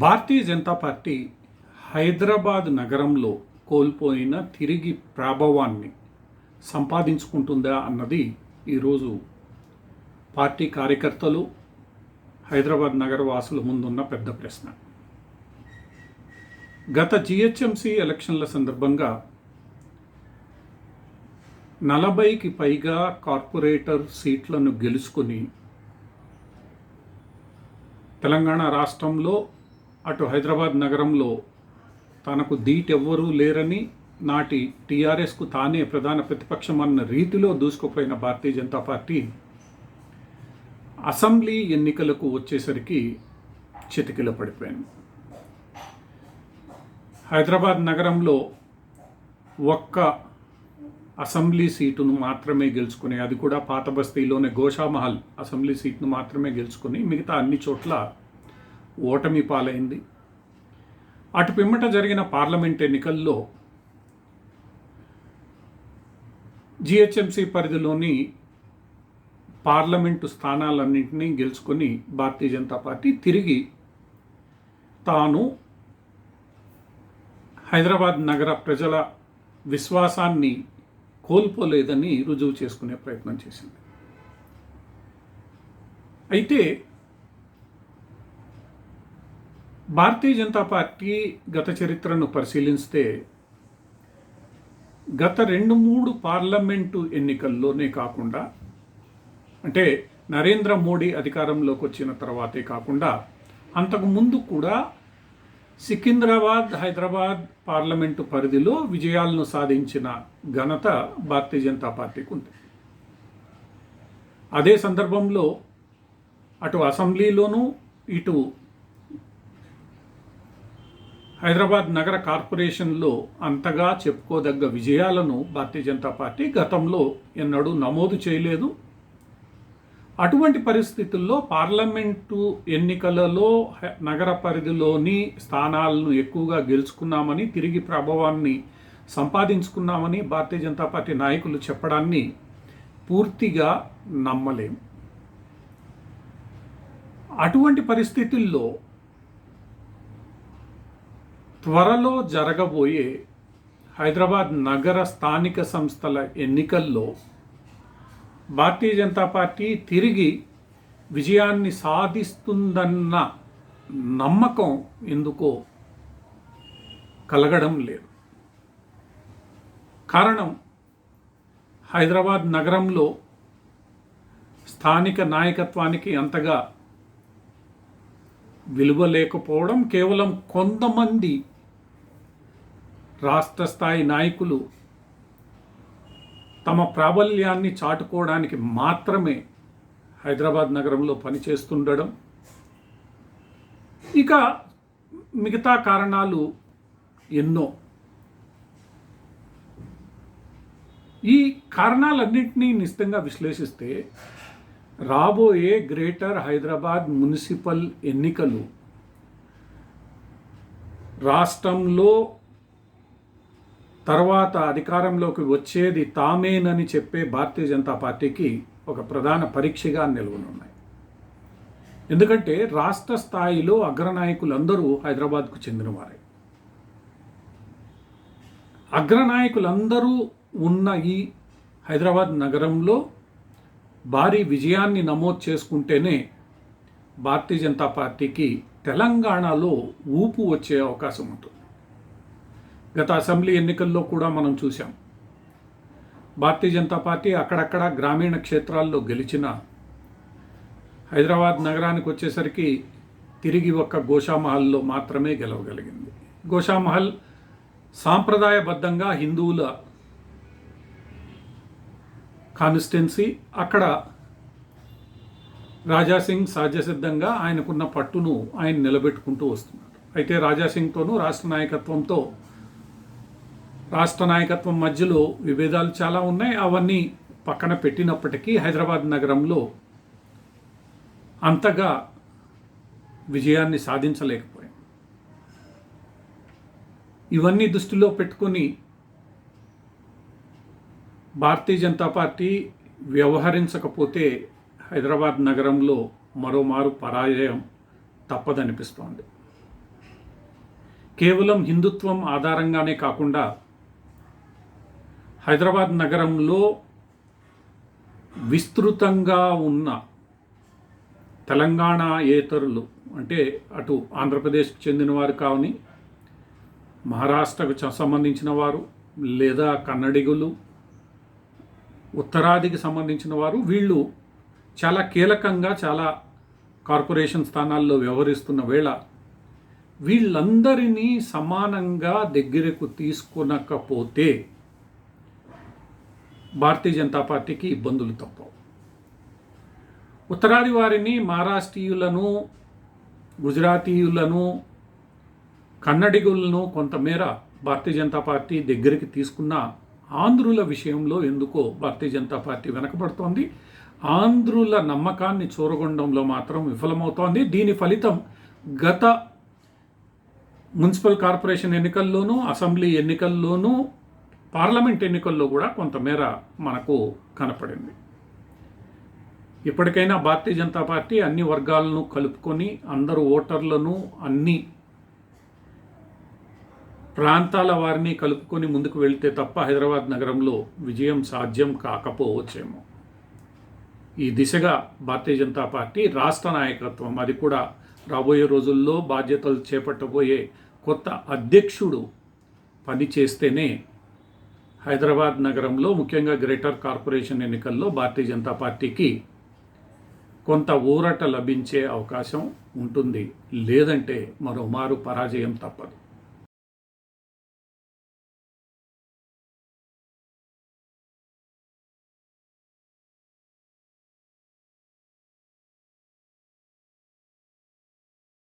భారతీయ Janata party Hyderabad నగరంలో కోల్పోయిన తిరిగి ప్రాభవాన్ని సంపాదించుకుంటుందా అన్నది ఈరోజు పార్టీ కార్యకర్తలు హైదరాబాద్ నగర వాసుల ముందున్న పెద్ద ప్రశ్న. గత జిహెచ్ఎంసీ ఎలక్షన్ల సందర్భంగా నలభైకి పైగా కార్పొరేటర్ సీట్లను గెలుచుకుని తెలంగాణ రాష్ట్రంలో అటు హైదరాబాద్ నగరంలో తనకు దీటెవ్వరూ లేరని నాటి టీఆర్ఎస్కు తానే ప్రధాన ప్రతిపక్షం అన్న రీతిలో దూసుకుపోయిన భారతీయ జనతా పార్టీ అసెంబ్లీ ఎన్నికలకు వచ్చేసరికి చితికిలో పడిపోయాను హైదరాబాద్ నగరంలో ఒక్క అసెంబ్లీ సీటును మాత్రమే గెలుచుకుని అది కూడా పాత బస్తీలోనే గోషామహల్ అసెంబ్లీ సీట్ను మాత్రమే గెలుచుకుని మిగతా అన్ని చోట్ల ఓటమి పాలైంది. అటు పిమ్మట జరిగిన పార్లమెంట్ ఎన్నికల్లో జిహెచ్ఎంసీ పరిధిలోని పార్లమెంటు స్థానాలన్నింటినీ గెలుచుకొని భారతీయ జనతా పార్టీ తిరిగి తాను హైదరాబాద్ నగర ప్రజల విశ్వాసాన్ని కోల్పోలేదని రుజువు చేసుకునే ప్రయత్నం చేసింది. అయితే భారతీయ జనతా పార్టీ గత చరిత్రను పరిశీలిస్తే గత రెండు మూడు పార్లమెంటు ఎన్నికల్లోనే కాకుండా అంటే నరేంద్ర మోడీ అధికారంలోకి వచ్చిన తర్వాతే కాకుండా అంతకు ముందు కూడా సికింద్రాబాద్ హైదరాబాద్ పార్లమెంటు పరిధిలో విజయాలను సాధించిన ఘనత భారతీయ జనతా పార్టీకి ఉంది. అదే సందర్భంలో అటు అసెంబ్లీలోనూ ఇటు హైదరాబాద్ నగర కార్పొరేషన్లో అంతగా చెప్పుకోదగ్గ విజయాలను భారతీయ జనతా పార్టీ గతంలో ఎన్నడూ నమోదు చేయలేదు. అటువంటి పరిస్థితుల్లో పార్లమెంటు ఎన్నికలలో నగర పరిధిలోని స్థానాలను ఎక్కువగా గెలుచుకున్నామని తిరిగి ప్రభావాన్ని సంపాదించుకున్నామని భారతీయ జనతా పార్టీ నాయకులు చెప్పడాన్ని పూర్తిగా నమ్మలేం. అటువంటి పరిస్థితుల్లో త్వరలో జరగబోయే హైదరాబాద్ నగర స్థానిక సంస్థల ఎన్నికల్లో భారతీయ జనతా పార్టీ తిరిగి విజయాన్ని సాధిస్తుందన్న నమ్మకం ఎందుకో కలగడం లేదు. కారణం హైదరాబాద్ నగరంలో స్థానిక నాయకత్వానికి అంతగా విలువ లేకపోవడం కేవలం కొంతమంది రాష్ట్ర స్థాయి నాయకులు తమ ప్రాబల్యాన్ని చాటుకోవడానికి మాత్రమే హైదరాబాద్ నగరంలో పనిచేస్తుండడం. ఇక మిగతా కారణాలు ఎన్నో. ఈ కారణాలన్నింటినీ నిశ్చితంగా విశ్లేషిస్తే రాబోయే గ్రేటర్ హైదరాబాద్ మున్సిపల్ ఎన్నికలు రాష్ట్రంలో తర్వాత అధికారంలోకి వచ్చేది తామేనని చెప్పే భారతీయ జనతా పార్టీకి ఒక ప్రధాన పరీక్షగా నిలవనున్నాయి. ఎందుకంటే రాష్ట్ర స్థాయిలో అగ్రనాయకులందరూ హైదరాబాద్కు చెందినవారే. అగ్రనాయకులందరూ ఉన్న ఈ హైదరాబాద్ నగరంలో భారీ విజయాన్ని నమోదు చేసుకుంటేనే భారతీయ జనతా పార్టీకి తెలంగాణలో ఊపు వచ్చే అవకాశం ఉంటుంది. గత అసెంబ్లీ ఎన్నికల్లో కూడా మనం చూసాం భారతీయ జనతా పార్టీ అక్కడక్కడ గ్రామీణ క్షేత్రాల్లో గెలిచిన హైదరాబాద్ నగరానికి వచ్చేసరికి తిరిగి ఒక్క గోషామహల్లో మాత్రమే గెలవగలిగింది. గోషామహల్ సాంప్రదాయబద్ధంగా హిందువుల కాన్స్టిట్యున్సీ అక్కడ రాజాసింగ్ సహజసిద్ధంగా ఆయనకున్న పట్టును ఆయన నిలబెట్టుకుంటూ వస్తున్నాడు అయితే రాజాసింగ్తోనూ రాష్ట్ర నాయకత్వంతో రాష్ట్ర నాయకత్వం మధ్యలో విభేదాలు చాలా ఉన్నాయి. అవన్నీ పక్కన పెట్టినప్పటికీ హైదరాబాద్ నగరంలో అంతగా విజయాన్ని సాధించలేకపోయాం. ఇవన్నీ దృష్టిలో పెట్టుకొని భారతీయ జనతా పార్టీ వ్యవహరించకపోతే హైదరాబాద్ నగరంలో మరోమారు పరాజయం తప్పదనిపిస్తోంది. కేవలం హిందుత్వం ఆధారంగానే కాకుండా హైదరాబాద్ నగరంలో విస్తృతంగా ఉన్న తెలంగాణ ఏతరులు అంటే అటు ఆంధ్రప్రదేశ్కు చెందిన వారు కావని మహారాష్ట్రకు సంబంధించిన వారు లేదా కన్నడిగులు ఉత్తరాదికి సంబంధించిన వారు వీళ్ళు చాలా కీలకంగా చాలా కార్పొరేషన్ స్థానాల్లో వ్యవహరిస్తున్న వేళ వీళ్ళందరినీ సమానంగా దగ్గరకు తీసుకొనకపోతే భారతీయ జనతా పార్టీకి ఇబ్బందులు తప్పవు. ఉత్తరాది వారిని మహారాష్ట్రీయులను గుజరాతీయులను కన్నడిగులను కొంతమేర భారతీయ జనతా పార్టీ దగ్గరికి తీసుకున్న ఆంధ్రుల విషయంలో ఎందుకో భారతీయ జనతా పార్టీ వెనకబడుతోంది. ఆంధ్రుల నమ్మకాన్ని చూరగొండంలో మాత్రం విఫలమవుతోంది. దీని ఫలితం గత మున్సిపల్ కార్పొరేషన్ ఎన్నికల్లోనూ అసెంబ్లీ ఎన్నికల్లోనూ పార్లమెంట్ ఎన్నికల్లో కూడా కొంతమేర మనకు కనపడింది. ఇప్పటికైనా భారతీయ జనతా పార్టీ అన్ని వర్గాలను కలుపుకొని అందరు ఓటర్లను అన్ని ప్రాంతాల వారిని కలుపుకొని ముందుకు వెళ్తే తప్ప హైదరాబాద్ నగరంలో విజయం సాధ్యం కాకపోవచ్చేమో. ఈ దిశగా భారతీయ జనతా పార్టీ రాష్ట్ర నాయకత్వం అది కూడా రాబోయే రోజుల్లో బాధ్యతలు చేపట్టబోయే కొత్త అధ్యక్షుడు పని చేస్తేనే హైదరాబాద్ నగరంలో ముఖ్యంగా గ్రేటర్ కార్పొరేషన్ ఎన్నికల్లో భారతీయ జనతా పార్టీకి కొంత ఊరట లభించే అవకాశం ఉంటుంది. లేదంటే మరోమారు పరాజయం తప్పదు.